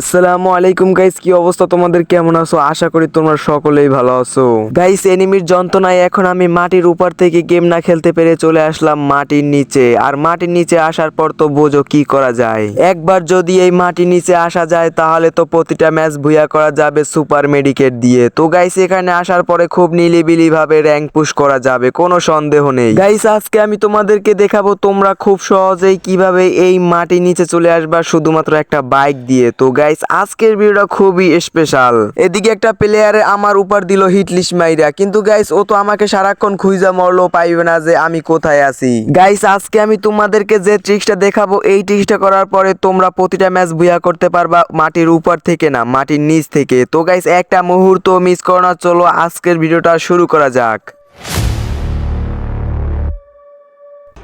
আসসালামু আলাইকুম গাইস কি অবস্থা তোমাদের? কেমন আছো? আশা করি তোমরা সকলেই ভালো আছো। গাইস এনিমির যন্ত্রণায় এখন আমি মাটির উপর থেকে গেম না খেলতে পেরে চলে আসলাম মাটির নিচে। আর মাটির নিচে আসার পর তো বোঝো কি করা যায়। একবার যদি এই মাটির নিচে আসা যায়, তাহলে তো প্রতিটা ম্যাচ ভুয়া করা যাবে সুপার মেডিকেট দিয়ে। তো গাইস এখানে আসার পরে খুব নিলিবিলি ভাবে র্যাঙ্ক পুশ করা যাবে, কোনো সন্দেহ নেই। গাইস আজকে আমি তোমাদেরকে দেখাবো তোমরা খুব সহজেই কীভাবে এই মাটির নিচে চলে আসবা শুধুমাত্র একটা বাইক দিয়ে। তো আজকের ভিডিওটা খুবই স্পেশাল এদিকে একটা প্লেয়ারে আমার উপর দিল হিটলিশ মাইরা। কিন্তু গাইস ও তো আমাকে সারাক্ষণ খুঁজা মরলো পাইবে না যে আমি কোথায় আছি। গাইস আজকে আমি তোমাদেরকে যে ট্রিক্সটা দেখাবো, এই ট্রিক্সটা করার পরে তোমরা প্রতিটা ম্যাচ বুয়া করতে পারবা মাটির উপর থেকে না, মাটির নিচ থেকে। তো গাইস একটা মুহূর্ত মিস করো না, চলো আজকের ভিডিওটা শুরু করা যাক।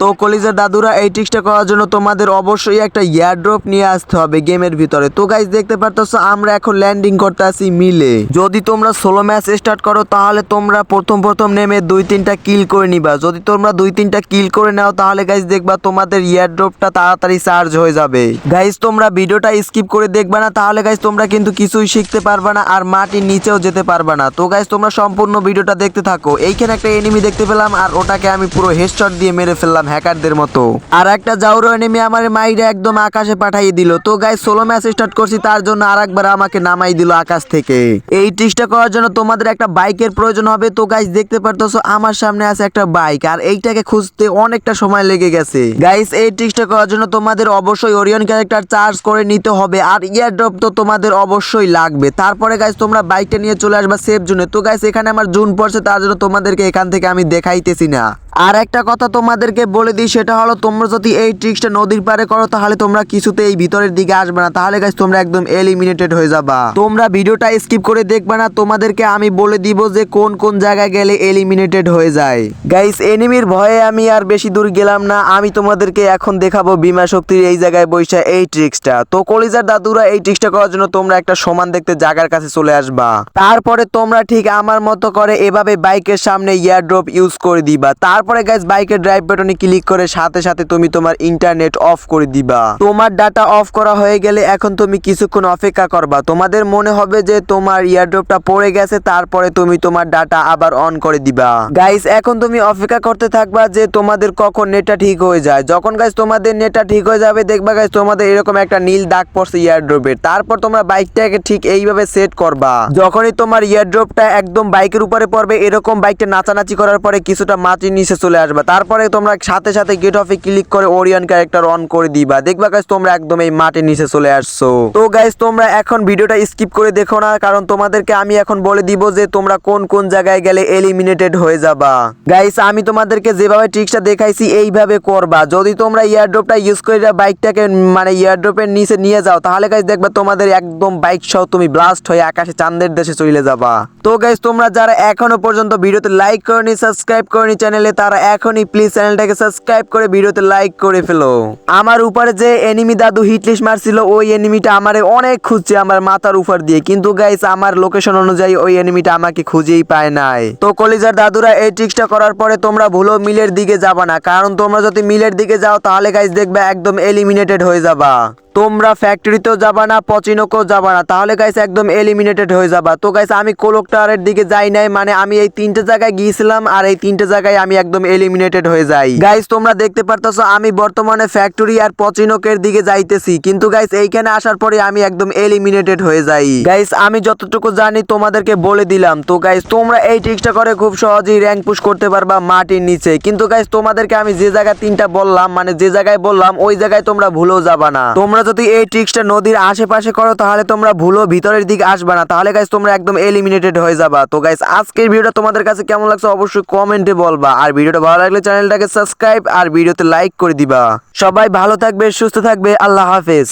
তো কলিজার দাদুরা, এই ট্রিক্সটা করার জন্য তোমাদের অবশ্যই একটা ইয়ারড্রপ নিয়ে আসতে হবে গেমের ভিতরে। তো গাইজ দেখতে পারতেছো, আমরা এখন ল্যান্ডিং করতে আসি মিলে। যদি তোমরা সোলো ম্যাচ স্টার্ট করো, তাহলে তোমরা প্রথম প্রথম নেমে দুই তিনটা কিল করে নিবা। যদি তোমরা দুই তিনটা কিল করে নাও, তাহলে গাইজ দেখবা তোমাদের ইয়ারড্রপটা তাড়াতাড়ি চার্জ হয়ে যাবে। গাইজ তোমরা ভিডিওটা স্কিপ করে দেখবা না, তাহলে গাইজ তোমরা কিন্তু কিছুই শিখতে পারবা না আর মাটির নিচেও যেতে পারবা না। তো গাইজ তোমরা সম্পূর্ণ ভিডিওটা দেখতে থাকো। এইখানে একটা এনিমি দেখতে পেলাম, আর ওটাকে আমি পুরো হেডশট দিয়ে মেরে ফেললাম। হ্যাকারদের মতো। আর একটা জাউরো এনিমি আমার মাইরে একদম আকাশে পাঠিয়ে দিল। তো গাইজ সোলো ম্যাচ স্টার্ট করছি, তার জন্য আর একবার আমাকে নামাই দিল আকাশ থেকে। এই ট্রিক্সটা করার জন্য তোমাদের একটা বাইকের প্রয়োজন হবে। তো গাইজ দেখতে পারতেছো আমার সামনে আছে একটা বাইক, আর এইটাকে খুঁজতে অনেকটা সময় লেগে গেছে। গাইজ এই ট্রিক্সটা করার জন্য তোমাদের অবশ্যই ওরিয়ন ক্যারেক্টার চার্জ করে নিতে হবে, আর ইয়ার ড্রপ তো তোমাদের অবশ্যই লাগবে। তারপরে গাইজ তোমরা বাইকটা নিয়ে চলে আসবা সেফ জোনে তো গাইজ এখানে আমার জুন পড়ছে, তার জন্য তোমাদেরকে এখান থেকে আমি দেখাইতেছি না। আর একটা কথা তোমাদেরকে বলে দিই, সেটা হলো তোমরা যদি এই ট্রিক্সটা নদীর পারে করো, তাহলে তোমরা কিছুতে এই ভিতরের দিকে আসবে না। তাহলে গাইজ তোমরা একদম এলিমিনেটেড হয়ে যাবা। তোমরা ভিডিওটা স্কিপ করে দেখবে না, তোমাদেরকে আমি বলে দিব যে কোন কোন জায়গায় গেলে এলিমিনেটেড হয়ে যায়। গাইস এনিমির ভয়ে আমি আর বেশি দূর গেলাম না, আমি তোমাদেরকে এখন দেখাবো বিমা শক্তির এই জায়গায় বৈশা এই ট্রিক্সটা তো কলিজার দাদুরা, এই ট্রিক্সটা করার জন্য তোমরা একটা সমান দেখতে জায়গার কাছে চলে আসবা। তারপরে তোমরা ঠিক আমার মতো করে এভাবে বাইকের সামনে ইয়ার ইয়ারড্রপ ইউজ করে দিবা। তারপরে গাইজ বাইকের ড্রাইভ বাটনে ক্লিক করে সাথে সাথে তুমি তোমার ইন্টারনেট অফ করে দিবা। তোমার ডাটা অফ করা হয়ে গেলে এখন তুমি কিছুক্ষণ অপেক্ষা করবা। তোমাদের মনে হবে যে তোমার ইয়ারড্রপটা পড়ে গেছে, তারপরে তুমি তোমার ডাটা আবার অন করে দিবা। গাইজ এখন তুমি অপেক্ষা করতে থাকবা যে তোমাদের কখন নেটটা ঠিক হয়ে যায়। যখন গাইজ তোমাদের নেটটা ঠিক হয়ে যাবে, দেখবা গাইজ তোমাদের এরকম একটা নীল দাগ পড়ছে ইয়ারড্রপের তারপর তোমরা বাইকটাকে ঠিক এইভাবে সেট করবা। যখনই তোমার ইয়ারড্রপটা একদম বাইকের উপরে পড়বে, এরকম বাইকটা নাচানাচি করার পরে কিছুটা মাটির নিচে চলে আসবে। তারপরে তোমরা সাথে সাথে গেট অফে ক্লিক করে ওরিয়ান ক্যারেক্টার অন করে দিবা। দেখবা গাইজ তোমরা একদম এই মাটির নিচে চলে আসছো। তো গাইজ তোমরা এখন ভিডিওটা স্কিপ করে দেখো না, কারণ তোমাদেরকে আমি এখন বলে দিব যে তোমরা কোন কোন জায়গায় গেলে এলিমিনেটেড হয়ে যাবা। গাইস আমি তোমাদেরকে যেভাবে ট্রিক্সটা দেখাইছি, এইভাবে করবা। যদি তোমরা ইয়ারড্রপটা ইউজ করে বাইকটাকে মানে ইয়ারড্রপের নিচে নিয়ে যাও, তাহলে গাইজ দেখবা তোমাদের একদম বাইক সহ তুমি ব্লাস্ট হয়ে আকাশে চাঁদের দেশে চলে যাবা। তো গাইজ তোমরা যারা এখনও পর্যন্ত ভিডিওতে লাইক করনি সাবস্ক্রাইব করনি চ্যানেলে তারা এখনই প্লিজ চ্যানেলটাকে সাবস্ক্রাইব করে ভিডিওতে লাইক করে ফেলো। আমার উপরে যে এনিমি দাদু হিটলিশ মারছিল, ওই এনিমিটা আমারে অনেক খুঁজছে আমার মাথার উপর দিয়ে। কিন্তু গাইস আমার লোকেশন অনুযায়ী ওই এনিমিটা আমাকে খুঁজেই পায় নাই। তো কলিজার দাদুরা, এই ট্রিক্সটা করার পরে তোমরা ভুলো মিলের দিকে যাবা না। কারণ তোমরা যদি মিলের দিকে যাও, তাহলে গাইস দেখবে একদম এলিমিনেটেড হয়ে যাবা। তোমরা ফ্যাক্টরিতেও যাবা না, পচিনোকেও যাবা না। তাহলে গাইস একদম এলিমিনেটেড হয়ে যাবা। তো গাইস আমি কোলোকটারের দিকে যাই নাই মানে আমি এই তিনটে জায়গায় গিয়েছিলাম আর এই তিনটে জায়গায় আমি একদম এলিমিনেটেড হয়ে যাই। গাইস তোমরা দেখতে পারতেছো, আমি বর্তমানে ফ্যাক্টরি আর পচিনোকের দিকে যাইতেছি। কিন্তু গাইস এইখানে আসার পরে আমি একদম এলিমিনেটেড হয়ে যাই। গাইস আমি যতটুকু জানি তোমাদেরকে বলে দিলাম। তো গাইস তোমরা এই ট্রিক্সটা করে খুব সহজেই র্যাঙ্ক পুশ করতে পারবা মাটির নিচে। কিন্তু গাইস তোমাদেরকে আমি যে জায়গায় তিনটা বললাম মানে যে জায়গায় বললাম, ওই জায়গায় তোমরা ভুলেও যাবা না। তোমরা যদি এই ট্রিক্সটা নদীর আশেপাশে করো, তাহলে তোমরা ভুলো ভিতরের দিকে আসবা না। তাহলে গাইস তোমরা একদম এলিমিনেটেড হয়ে যাবা। তো গাইস আজকের ভিডিওটা তোমাদের কাছে কেমন লাগছে অবশ্যই কমেন্টে বলবা। আর ভিডিওটা ভালো লাগলে চ্যানেলটাকে সাবস্ক্রাইব আর ভিডিওতে লাইক করে দিবা। সবাই ভালো থাকবে, সুস্থ থাকবে, আল্লাহ হাফেজ।